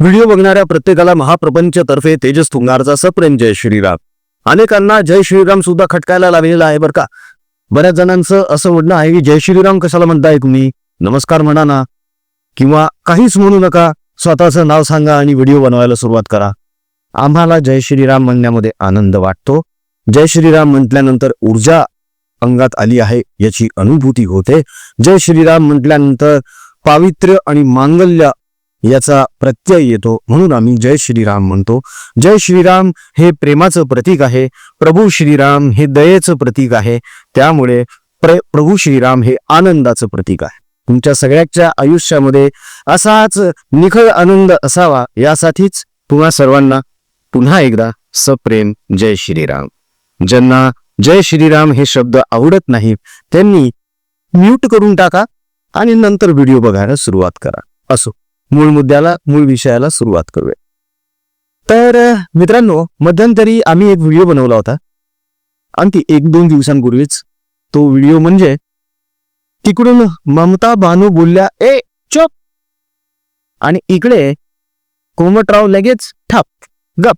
Video बघणाऱ्या प्रत्येकाला महाप्रपंच तर्फे तेजस तुंगारचा सप्रेम जय श्रीराम. अनेकांना जय श्रीराम सुद्धा खटकायला लागलेला आहे बरं का? बऱ्याच जणांचं असं म्हणणं आहे की जय श्रीराम कशाला म्हणताय तुम्ही? नमस्कार म्हणा ना. किंवा काहीच म्हणू नका. स्वतःचं नाव सांगा आणि व्हिडिओ बनवायला सुरुवात करा. आम्हाला जय श्रीराम म्हणण्यामध्ये आनंद वाटतो. जय श्रीराम म्हटल्यानंतर ऊर्जा अंगात आली आहे याची अनुभूती होते. जय श्रीराम म्हटल्यानंतर पावित्र्य आणि मांगल्य याचा प्रत्यय येतो म्हणून आम्ही जय श्रीराम म्हणतो. जय श्रीराम हे प्रेमाचं प्रतीक आहे. प्रभू श्रीराम हे दयेचं प्रतीक आहे. त्यामुळे प्र प्रभू श्रीराम हे आनंदाचं प्रतीक आहे. तुमच्या सगळ्याच्या आयुष्यामध्ये असाच निखळ आनंद असावा यासाठीच तुम्हा सर्वांना पुन्हा एकदा सप्रेम जय श्रीराम. ज्यांना जय श्रीराम हे शब्द आवडत नाही त्यांनी म्यूट करून टाका आणि नंतर व्हिडिओ बघायला सुरुवात करा. असो. मूळ मुद्द्याला मूळ विषयाला सुरुवात करूया. तर मित्रांनो मध्यंतरी आम्ही एक व्हिडिओ बनवला होता. आणि एक दोन दिवसांपूर्वीच. तो व्हिडिओ म्हणजे तिकडून ममता बानू बोलल्या ए चप! आणि इकडे कोमटराव लगेच ठप गप.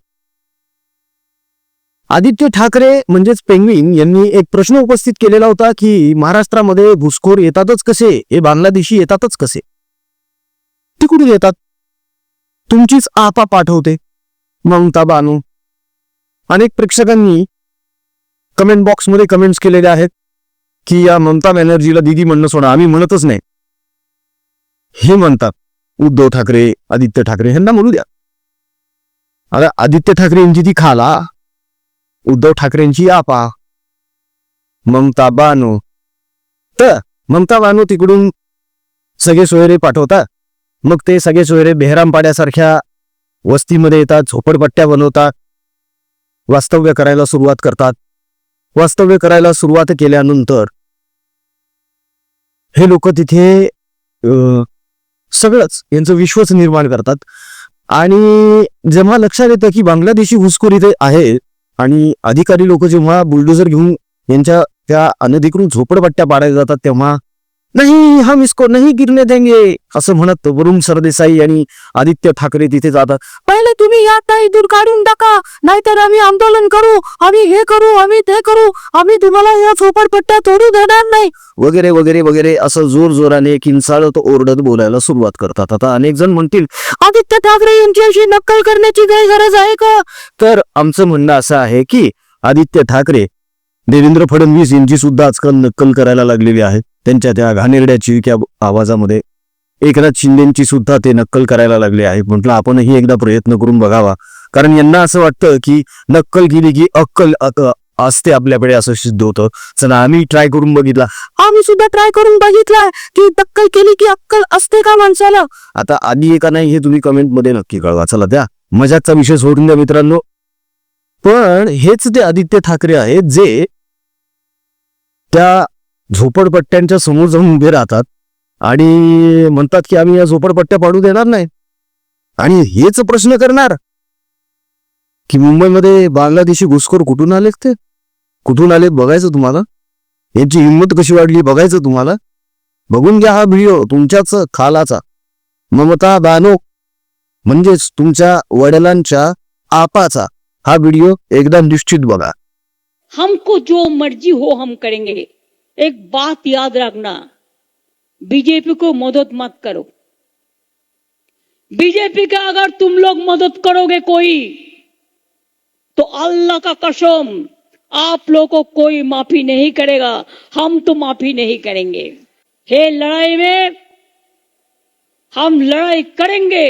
आदित्य ठाकरे म्हणजेच पेंग्विन यांनी एक प्रश्न उपस्थित केलेला होता की महाराष्ट्रामध्ये घुसखोर येतातच कसे? हे बांगलादेशी येतातच कसे? ते देतात तुमचीच आपा पाठवते. ममता बानू. अनेक प्रेक्षकांनी कमेंट बॉक्समध्ये कमेंट्स केलेले आहेत की या ममता बॅनर्जीला दिदी म्हणणं सोडा आम्ही म्हणतच नाही. हे म्हणतात उद्धव ठाकरे आदित्य ठाकरे यांना म्हणू द्या. आता आदित्य ठाकरे यांची ती खाला उद्धव ठाकरेंची आपा. ममता बानू. तर ममता बानू तिकडून सगळे सोयरे पाठवतात. मग ते सगळे सोयरे बेहरामपाड्यासारख्या वस्तीमध्ये येतात झोपडपट्ट्या बनवतात वास्तव्य करायला सुरुवात करतात. वास्तव्य करायला सुरुवात केल्यानंतर हे लोक तिथे अ, सगळंच यांचं विश्वच निर्माण करतात. आणि जेव्हा लक्षात येतं की बांगलादेशी घुसखोर इथे आहे आणि अधिकारी लोक जेव्हा बुलडोझर घेऊन यांच्या त्या अनधिकृत झोपडपट्ट्या पाडायला जातात तेव्हा नाही हम इसको नाही गिरने देंगे। असं म्हणत वरुण सरदेसाई आणि आदित्य ठाकरे तिथे जातात। पहिले तुम्ही या ताई दूर काढून टाका नाहीतर आम्ही आंदोलन करू आम्ही हे करू आम्ही ते करू आम्ही तुम्हाला या झोपडपट्ट्या तोडू देणार नाही. वगैरे वगैरे वगैरे असं जोर जोराने किंचाळत ओरडत बोलायला सुरुवात करतात. आता अनेक जण म्हणतील आदित्य ठाकरे यांची अशी नक्कल करण्याची काही गरज आहे का? तर आमचं म्हणणं असं आहे की आदित्य ठाकरे देवेंद्र फडणवीस यांची सुद्धा आजकाल नक्कल करायला लागलेली आहे त्यांच्या त्या घाणेरड्या चिरक्या आवाजामध्ये एकनाथ शिंदेची सुद्धा ते नक्कल करायला लागले आहे म्हटलं आपणही एकदा प्रयत्न करून बघावा. कारण यांना असं वाटतं की नक्कल केली की अक्कल असते आपल्याकडे असं सिद्ध होतं. चला आम्ही ट्राय करून बघितला. आम्ही सुद्धा ट्राय करून बघितला की नक्कल केली की अक्कल असते का माणसाला? आता आधी का नाही हे तुम्ही कमेंटमध्ये नक्की कळवा. चला द्या. मजाकचा विषय सोडून द्या मित्रांनो. पण हेच ते आदित्य ठाकरे आहेत जे त्या झोपडपट्ट्यांच्या समोर जाऊन उभे राहतात आणि म्हणतात की आम्ही या झोपडपट्ट्या पाडू देणार नाही. आणि हेच प्रश्न करणार की मुंबईमध्ये बांगलादेशी घुसखोर कुठून आलेत ते? कुठून आलेत बघायचं तुम्हाला? यांची हिंमत कशी वाढली बघायचं तुम्हाला? बघून घ्या हा व्हिडिओ तुमच्याच खालाचा. ममता बानो म्हणजेच तुमच्या वडिलांच्या आपाचा हा व्हिडिओ एकदम निश्चित बघा. हमको जो मर्जी हो हम करेंगे. एक बात याद रखना, बीजेपी को मदद मत करो। बीजेपी का अगर तुम लोग मदद करोगे कोई तो अल्लाह का कसम, आप लोग को कोई माफ़ी नहीं करेगा, हम तो माफ़ी नहीं करेंगे। हे लड़ाई में हम लड़ाई करेंगे,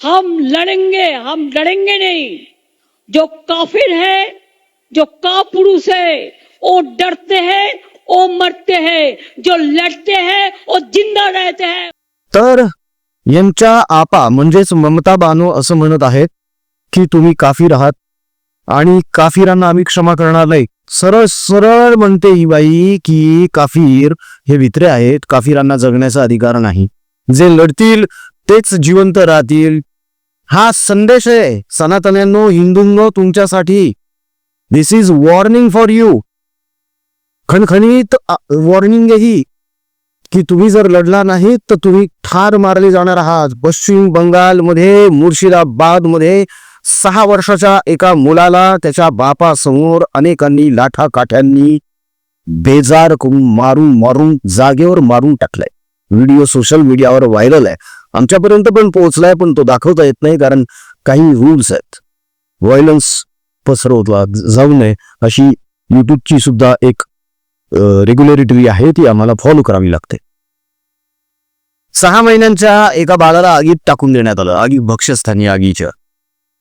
हम लड़ेंगे हम लड़ेंगे नहीं। जो काफिर है, जो कापुरुष है वो डरते हैं वो मरते हैं। जो लड़ते हैं वो जिंदा रहते हैं। तर यांच्या आपा म्हणजेच ममता बानो असं म्हणत आहेत की तुम्ही काफीर आहात आणि काफिरांना आम्ही क्षमा करणार नाही. सरळ सरळ म्हणते ही बाई की काफीर हे वित्रे आहेत काफिरांना जगण्याचा अधिकार नाही. जे लढतील तेच जिवंत राहतील. हा संदेश आहे सनातन्यांनो हिंदूंनो तुमच्यासाठी. This is warning for you खणखणीत वॉर्निंग ही की तुम्ही जर लढला नाही तर तुम्ही ठार मारले जाणार आहात. पश्चिम बंगालमध्ये मुर्शिदाबादमध्ये सहा वर्षाच्या एका मुलाला त्याच्या बापासमोर अनेकांनी लाठा काठ्यांनी बेजार करून मारून मारून जागेवर मारून टाकलाय. व्हिडिओ सोशल मीडियावर व्हायरल आहे. आमच्यापर्यंत पण पोहोचलाय पण तो दाखवता येत नाही कारण काही रूल्स आहेत. व्हायलन्स पसरवला जाऊ नये अशी युट्यूबची सुद्धा एक रेग्युलेटरी आहे ती आम्हाला फॉलो करावी लागते. सहा महिन्यांच्या एका बाळाला आगीत टाकून देण्यात आलं आगी भक्ष्यस्थानी आगीच्या.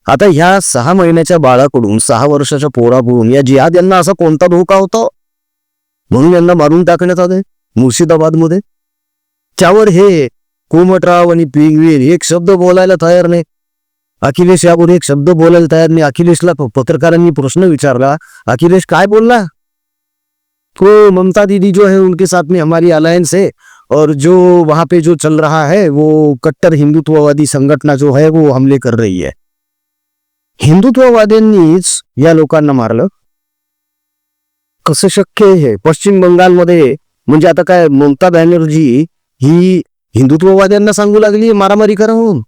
आता ह्या सहा महिन्याच्या बाळाकडून सहा वर्षाच्या पोराकडून या जिहाद यांना असा कोणता धोका होता? म्हणून यांना मारून टाकण्यात आले मुर्शिदाबादमध्ये त्यावर हे कोमटराव आणि पिंगवीर एक शब्द बोलायला तयार नाही. अखिलेश यावर एक शब्द बोलायला तयार नाही. अखिलेशला पत्रकारांनी प्रश्न विचारला अखिलेश काय बोलला? तो ममता दीदी जो है उनके साथ में हमारी अलायंस है और जो वहां पे जो चल रहा है वो कट्टर हिंदुत्ववादी संघटना जो है वो हमले कर रही है। हिंदुत्ववाद्यांनीच या लोकांना मारलं? कसं शक्य आहे? पश्चिम बंगालमध्ये म्हणजे आता काय ममता बॅनर्जी ही हिंदुत्ववाद्यांना सांगू लागली मारामारी करा म्हणून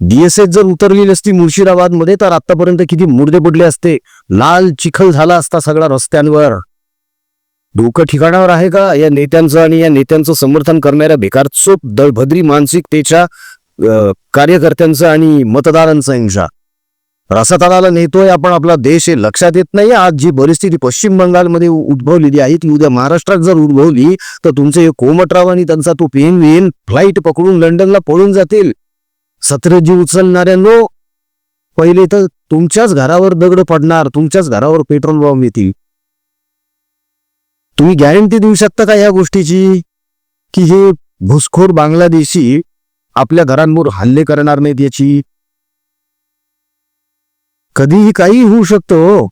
डीएसएस जर उतरली असती मुर्शिदाबादमध्ये तर आतापर्यंत किती मुर्दे पडले असते. लाल चिखल झाला असता सगळा रस्त्यांवर. डोकं ठिकाणावर आहे का? या नेत्यांचं आणि या नेत्यांचं समर्थन करणाऱ्या बेकारचोप दळभद्री मानसिकतेच्या कार्यकर्त्यांचं आणि मतदारांचं हिंसा. रसातालाला नेतोय आपण आपला देश हे लक्षात येत नाही. आज जी परिस्थिती पश्चिम बंगालमध्ये उद्भवलेली आहे ती उद्या महाराष्ट्रात जर उद्भवली तर तुमचे हे कोमटराव आणि त्यांचा तो पेन वेन फ्लाईट पकडून लंडनला पळून जातील. सतरजी उचलणाऱ्यांनो पहिले तर तुमच्याच घरावर दगड पडणार तुमच्याच घरावर पेट्रोल बॉम्ब येतील. तुम्ही गॅरंटी देऊ शकता का या गोष्टीची? की हे घुसखोर बांगलादेशी आपल्या घरांवर हल्ले करणार नाहीत याची? कधीही काही होऊ शकतो हो.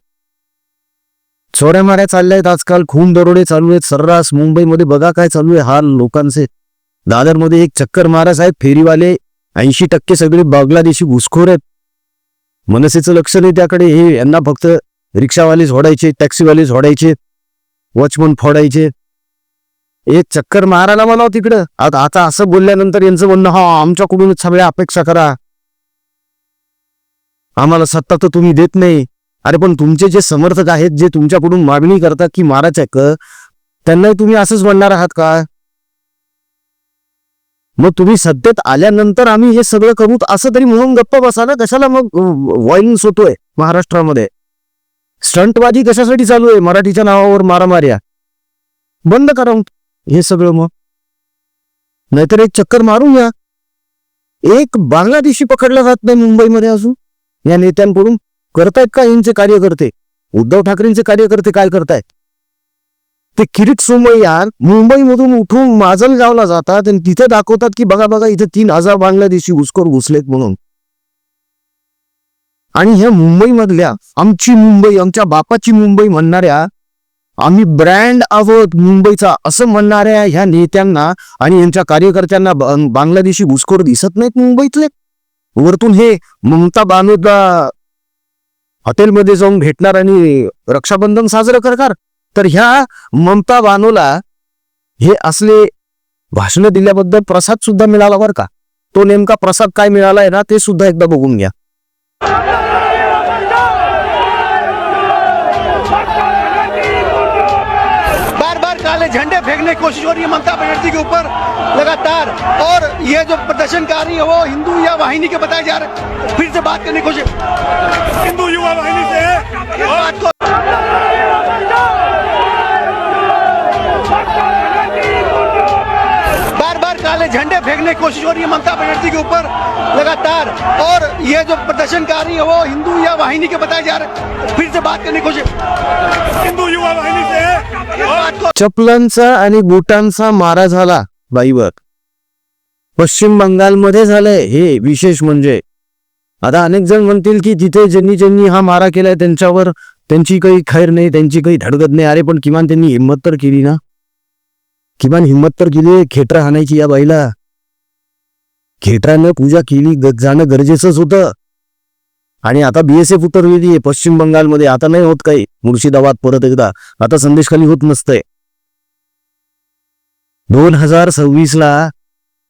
चोऱ्या माऱ्या चालल्या आहेत आजकाल खून दरोडे चालू आहेत सर्रास मुंबईमध्ये बघा काय चालू आहे हाल लोकांचे. दादरमध्ये एक चक्कर मारा साहेब फेरीवाले ऐंशी टक्के सगळे बांगलादेशी घुसखोर आहेत. मनसेचं लक्ष नाही त्याकडे हे यांना फक्त रिक्षावाले झोडायचे टॅक्सीवाले झोडायचे वॉचमन फोडायचे. एक चक्कर मारायला मला तिकडं. आता आता असं बोलल्यानंतर यांचं म्हणणं हा आमच्याकडूनच सगळ्या अपेक्षा करा. आम्हाला सत्ता तर तुम्ही देत नाही. अरे पण तुमचे जे समर्थक आहेत जे तुमच्याकडून मागणी करतात की मारा क त्यांनाही तुम्ही असंच म्हणणार आहात का? मग तुम्ही सत्तेत आल्यानंतर आम्ही हे सगळं करू असं तरी म्हणून गप्प बसा ना. कशाला मग व्हायलन्स होतोय महाराष्ट्रामध्ये? स्टंटबाजी कशासाठी चालू आहे? मराठीच्या नावावर मारामार्या बंद करा मग हे सगळं मग. नाहीतर एक चक्कर मारून या एक बांगलादेशी पकडला जात नाही मुंबईमध्ये अजून. या नेत्यांकडून करतायत का यांचे कार्यकर्ते? उद्धव ठाकरेंचे कार्यकर्ते काय करतायत? ते किरीट सोमय्या मुंबईमधून उठून माजलगावला जातात आणि तिथे दाखवतात की बघा बघा इथे तीन हजार बांगलादेशी घुसखोर घुसलेत म्हणून. आणि ह्या मुंबईमधल्या आमची मुंबई आमच्या बापाची मुंबई म्हणणाऱ्या आम्ही ब्रँड आहोत मुंबईचा असं म्हणणाऱ्या ह्या नेत्यांना आणि यांच्या कार्यकर्त्यांना बांगलादेशी घुसखोर दिसत नाहीत मुंबईतले. वरतून हे ममता बानोदला हॉटेलमध्ये जाऊन भेटणार आणि रक्षाबंधन साजरं करणार. तर ह्या ममता बानोला हे असले भाषण दिल्याबद्दल प्रसाद सुद्धा मिळाला बरं का? तो नेमका प्रसाद काय मिळालाय ना ते सुद्धा एकदा बघून घ्या. झंडे फेंकने की कोशिश हो रही है ममता बनर्जी के ऊपर लगातार। और ये जो प्रदर्शनकारी है वो हिंदू या वाहिनी के बताए जा रहे फिर से बात करने की कोशिश। हिंदू युवा वाहिनी से। है बात को बार बार काले झंडे फेंकने की कोशिश हो रही है ममता बनर्जी के ऊपर लगातार। और ये जो प्रदर्शनकारी है वो हिंदू या वाहिनी के बताए जा रहे फिर से बात करने की कोशिश। हिंदू युवा वाहिनी चपलांचा आणि बुटांचा मारा झाला बाईवर पश्चिम बंगालमध्ये झालंय हे विशेष म्हणजे. आता अनेक जण म्हणतील की तिथे ज्यांनी ज्यांनी हा मारा केलाय त्यांच्यावर त्यांची काही खैर नाही त्यांची काही धडगत नाही. अरे पण किमान त्यांनी हिंमत तर केली ना? किमान हिंमत तर केली खेटरा हाणायची या बाईला. खेटरानं पूजा केली जाणं गरजेचंच होतं. आणि आता बीएसएफ उतरलेली आहे पश्चिम बंगालमध्ये. आता नाही होत काही. मुर्शिदाबाद परत एकदा. आता संदेश खाली होत नसतंय. दोन हजार सव्वीस ला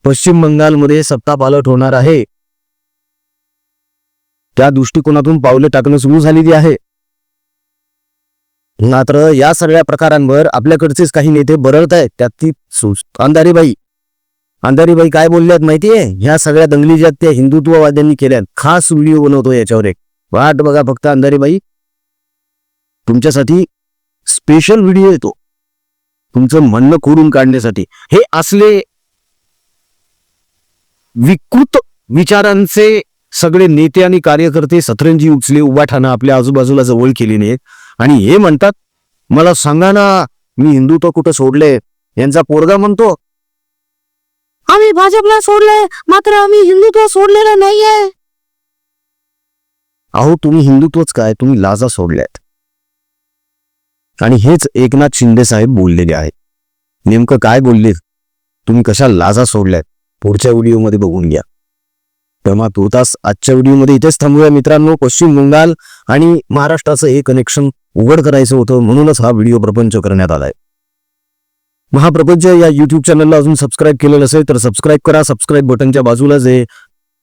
पश्चिम बंगालमध्ये सत्ता पालट होणार आहे. त्या दृष्टिकोनातून पावले टाकणं सुरू झालेली आहे. मात्र या सगळ्या प्रकारांवर आपल्याकडचेच काही नेते बरळत आहेत त्यात ती सु- अंधारीबाई काय बोलल्यात माहितीये? ह्या सगळ्या दंगली ज्या त्या हिंदुत्ववाद्यांनी केल्यात. खास व्हिडिओ बनवतो याच्यावर एक. वाट बघा फक्त अंधारीबाई. तुमच्यासाठी स्पेशल व्हिडिओ येतो. तुमचं म्हणणं खोडून काढण्यासाठी. हे असले विकृत विचारांचे सगळे नेते आणि कार्यकर्ते सतरंजी उचले उभा ठाणं आपल्या आजूबाजूला जवळ केली नाहीत आणि हे म्हणतात मला सांगा ना मी हिंदुत्व कुठं सोडले यांचा पोरगा म्हणतो आम्ही भाजपला सोडले मात्र आम्ही हिंदुत्व सोडलेलं नाहीये. अहो तुम्ही हिंदुत्वच काय? तुम्ही लाजा सोडल्यात. आणि हेच एकनाथ शिंदे साहेब बोललेले आहेत. नेमकं काय बोलले? तुम्ही कशा लाजा सोडल्यात? पुढच्या व्हिडिओमध्ये बघून घ्या. तेव्हा तो तास आजच्या व्हिडिओमध्ये इथेच थांबूया. मित्रांनो पश्चिम बंगाल आणि महाराष्ट्राचं हे कनेक्शन उघड करायचं होतं म्हणूनच हा व्हिडिओ प्रपंच करण्यात आलाय. महाप्रपंच या युट्यूब चॅनलला अजून सबस्क्राईब केलं नसेल तर सबस्क्राईब करा सबस्क्राईब बटनच्या बाजूला जे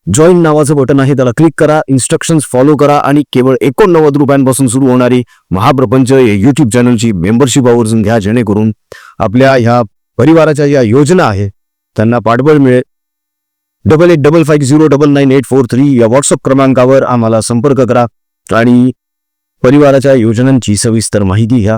जॉईन नावाचं बटन आहे त्याला क्लिक करा इन्स्ट्रक्शन्स फॉलो करा आणि केवळ एकोणनव्वद रुपयांपासून सुरू होणारी महाप्रपंच या युट्यूब चॅनलची मेंबरशिप आवर्जून घ्या जेणेकरून आपल्या ह्या परिवाराच्या ज्या योजना आहे त्यांना पाठबळ मिळेल. Double eight double five zero double nine eight four three या व्हॉट्सअप क्रमांकावर आम्हाला संपर्क करा आणि परिवाराच्या योजनांची सविस्तर माहिती घ्या.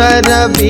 ಸುಂದರ ಬಿ